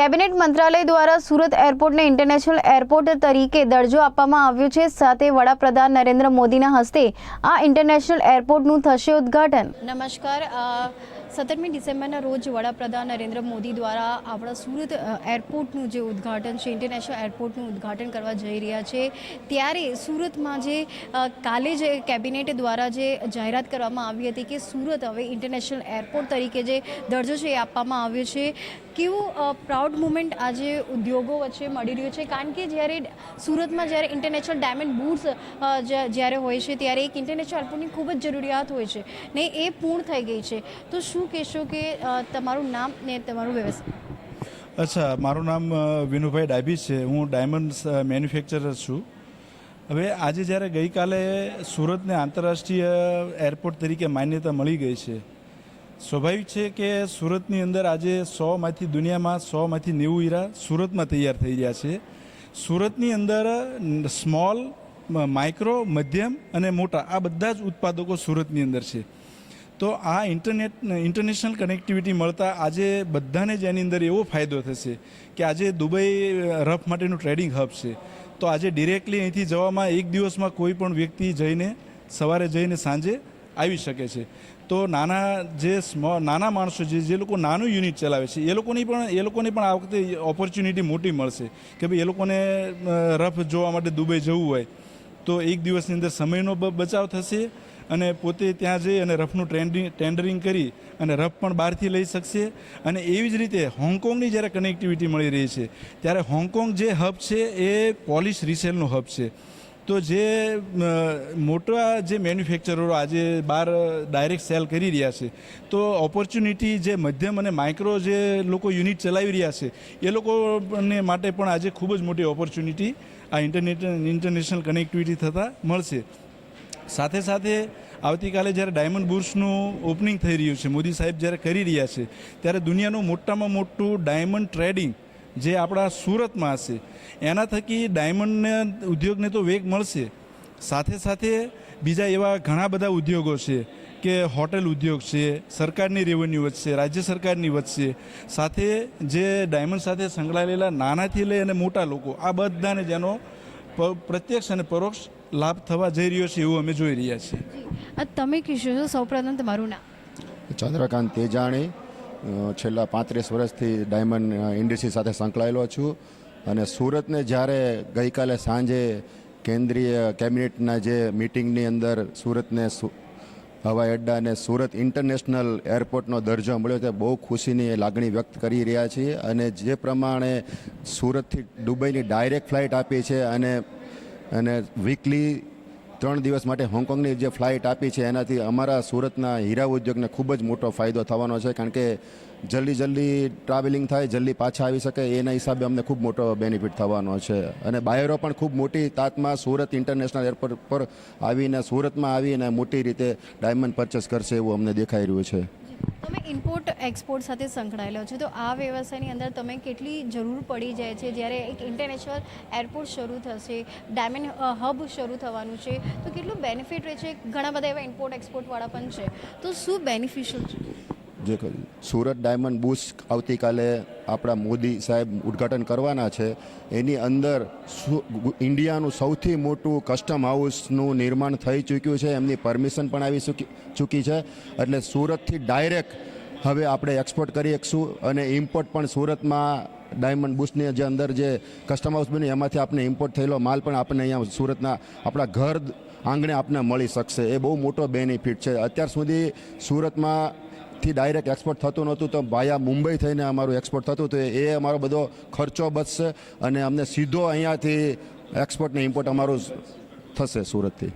Cabinet મંત્રાલય દ્વારા Surat એરપોર્ટને international airport તરીકે દરજ્જો આપવામાં આવ્યો છે. સાથે વડાપ્રધાન નરેન્દ્ર મોદીના હસ્તે આ ઇન્ટરનેશનલ એરપોર્ટનું થશે ઉદ્ઘાટન. નમસ્કાર. સત્તરમી ડિસેમ્બરના રોજ વડાપ્રધાન નરેન્દ્ર મોદી દ્વારા આપણા સુરત એરપોર્ટનું જે ઉદ્ઘાટન છે, ઇન્ટરનેશનલ એરપોર્ટનું ઉદ્ઘાટન કરવા જઈ રહ્યા છે. ત્યારે સુરતમાં જે કાલે જ કેબિનેટ દ્વારા જે જાહેરાત કરવામાં આવી હતી કે સુરત હવે ઇન્ટરનેશનલ એરપોર્ટ તરીકે જે દરજ્જો છે એ આપવામાં આવ્યો છે. કેવું પ્રાઉડ મુમેન્ટ આજે ઉદ્યોગો વચ્ચે મળી રહ્યું છે? કારણ કે જ્યારે સુરતમાં જ્યારે ઇન્ટરનેશનલ ડાયમંડ બૂટ્સ જ્યારે હોય છે, ત્યારે એક ઇન્ટરનેશનલ એરપોર્ટની ખૂબ જ જરૂરિયાત હોય છે ને એ પૂર્ણ થઈ ગઈ છે. તો શું કહેશો કે તમારું નામ ને તમારું વ્યવસાય? અચ્છા, મારું નામ વિનુભાઈ ડાભી છે. હું ડાયમંડ મેન્યુફેક્ચરર છું. હવે આજે જ્યારે ગઈકાલે સુરતને આંતરરાષ્ટ્રીય એરપોર્ટ તરીકે માન્યતા મળી ગઈ છે, સ્વાભાવિક છે કે સુરતની અંદર આજે સોમાંથી દુનિયામાં સોમાંથી નેવું હીરા સુરતમાં તૈયાર થઈ રહ્યા છે. સુરતની અંદર સ્મોલ માઇક્રો, મધ્યમ અને મોટા આ બધા જ ઉત્પાદકો સુરતની અંદર છે. તો આ ઇન્ટરનેટ, ઇન્ટરનેશનલ કનેક્ટિવિટી મળતા આજે બધાને જ એની અંદર એવો ફાયદો થશે કે આજે દુબઈ રફ માટેનું ટ્રેડિંગ હબ છે. તો આજે ડિરેક્ટલી અહીંથી જવામાં એક દિવસમાં કોઈ પણ વ્યક્તિ જઈને, સવારે જઈને સાંજે આવી શકે છે. તો નાના જે સ્મ, નાના માણસો છે જે લોકો નાનું યુનિટ ચલાવે છે, એ લોકોની પણ, એ લોકોને પણ આ વખતે ઓપોર્ચ્યુનિટી મોટી મળશે કે ભાઈ એ લોકોને રફ જોવા માટે દુબઈ જવું હોય. તો એક દિવસની અંદર સમયનો બચાવ થશે. અને પોતે ત્યાં જઈ અને રફનું ટ્રેન્ડિંગ ટેન્ડરિંગ કરી અને રફ પણ બહારથી લઈ શકશે. અને એવી જ રીતે હોંગકોંગની જ્યારે કનેક્ટિવિટી મળી રહી છે, ત્યારે હોંગકોંગ જે હબ છે એ પોલિશ રિસેલનો હબ છે. તો જે મોટા જે મેન્યુફેક્ચરરો આજે બહાર ડાયરેક્ટ સેલ કરી રહ્યા છે, તો ઓપોર્ચ્યુનિટી જે મધ્યમ અને માઇક્રો જે લોકો યુનિટ ચલાવી રહ્યા છે, એ લોકોને માટે પણ આજે ખૂબ જ મોટી ઓપોર્ચ્યુનિટી આ ઇન્ટરનેટ ઇન્ટરનેશનલ કનેક્ટિવિટી થતાં મળશે. સાથે સાથે આવતીકાલે જ્યારે ડાયમંડ બુર્સનું ઓપનિંગ થઈ રહ્યું છે, મોદી સાહેબ જ્યારે કરી રહ્યા છે, ત્યારે દુનિયાનું મોટામાં મોટું ડાયમંડ ટ્રેડિંગ જે આપણા સુરતમાં હશે, એના થકી ડાયમંડને ઉદ્યોગને તો વેગ મળશે. સાથે સાથે બીજા એવા ઘણા બધા ઉદ્યોગો છે કે હોટેલ ઉદ્યોગ છે, સરકારની રેવન્યુ વધશે, રાજ્ય સરકારની વધશે. સાથે જે ડાયમંડ સાથે સંકળાયેલા નાનાથી લઈ અને મોટા લોકો, આ બધાને જેનો પ્રત્યક્ષ અને પરોક્ષ લાભ થવા જઈ રહ્યો છે એવું અમે જોઈ રહ્યા છીએ. તમે કહેશો છો સૌપ્રથમ તમારું નામ? ચંદ્રકાંત તેજાણી. છેલ્લા પાંત્રીસ વર્ષથી ડાયમંડ ઇન્ડસ્ટ્રી સાથે સંકળાયેલો છું. અને સુરતને જ્યારે ગઈકાલે સાંજે કેન્દ્રીય કેબિનેટના જે મિટિંગની અંદર સુરતને હવાઈ અડ્ડાને સુરત ઇન્ટરનેશનલ એરપોર્ટનો દરજ્જો મળ્યો તે બહુ ખુશીની લાગણી વ્યક્ત કરી રહ્યા છીએ. અને જે પ્રમાણે સુરતથી દુબઈની ડાયરેક્ટ ફ્લાઇટ આપી છે અને અને વીકલી ત્રણ દિવસ માટે હોંગકોંગની જે ફ્લાઇટ આપી છે, એનાથી અમારા સુરતના હીરા ઉદ્યોગને ખૂબ જ મોટો ફાયદો થવાનો છે, કારણ કે જલ્દી જલ્દી ટ્રાવેલિંગ થાય, જલ્દી પાછા આવી શકે, એના હિસાબે અમને ખૂબ મોટો બેનિફિટ થવાનો છે. અને બાયરો પણ ખૂબ મોટી તાતમાં સુરત ઇન્ટરનેશનલ એરપોર્ટ પર આવીને, સુરતમાં આવીને મોટી રીતે ડાયમંડ પરચેસ કરશે એવું અમને દેખાઈ રહ્યું છે. તમે ઇમ્પોર્ટ એક્સપોર્ટ સાથે સંકળાયેલો છો, તો આ વ્યવસાયની અંદર તમે કેટલી જરૂર પડી જાય છે? જ્યારે એક ઇન્ટરનેશનલ એરપોર્ટ શરૂ થશે ડાયમંડ હબ શરૂ થવાનું છે, તો કેટલું બેનિફિટ રહે છે? ઘણા બધા એવા ઇમ્પોર્ટ એક્સપોર્ટવાળા પણ છે. તો શું બેનિફિશિયલ છે? જે સુરત ડાયમંડ બુશ આવતીકાલે આપણા મોદી સાહેબ ઉદ્ઘાટન કરવાના છે. એની અંદર ઇન્ડિયાનું સૌથી મોટું કસ્ટમ હાઉસનું નિર્માણ થઈ ચૂક્યું છે. એમની પરમિશન પણ આવી ચૂકી ચૂકી છે. એટલે સુરતથી ડાયરેક્ટ હવે આપણે એક્સપોર્ટ કરી શકશું અને ઇમ્પોર્ટ પણ સુરતમાં ડાયમંડ બુશની જે અંદર જે કસ્ટમ હાઉસ બન્યું, એમાંથી આપણે ઇમ્પોર્ટ થયેલો માલ પણ આપણે અહીંયા સુરતના આપણા ઘર આંગણે આપને મળી શકશે. એ બહુ મોટો બેનિફિટ છે. અત્યાર સુધી સુરતમાં થી ડાયરેક્ટ એક્સપોર્ટ થતું નહોતું, તો ભાયા મુંબઈ થઈને અમારું એક્સપોર્ટ થતું હતું. એ અમારો બધો ખર્ચો બચશે અને અમને સીધો અહીંયાથી એક્સપોર્ટ ને ઇમ્પોર્ટ અમારું થશે સુરતથી.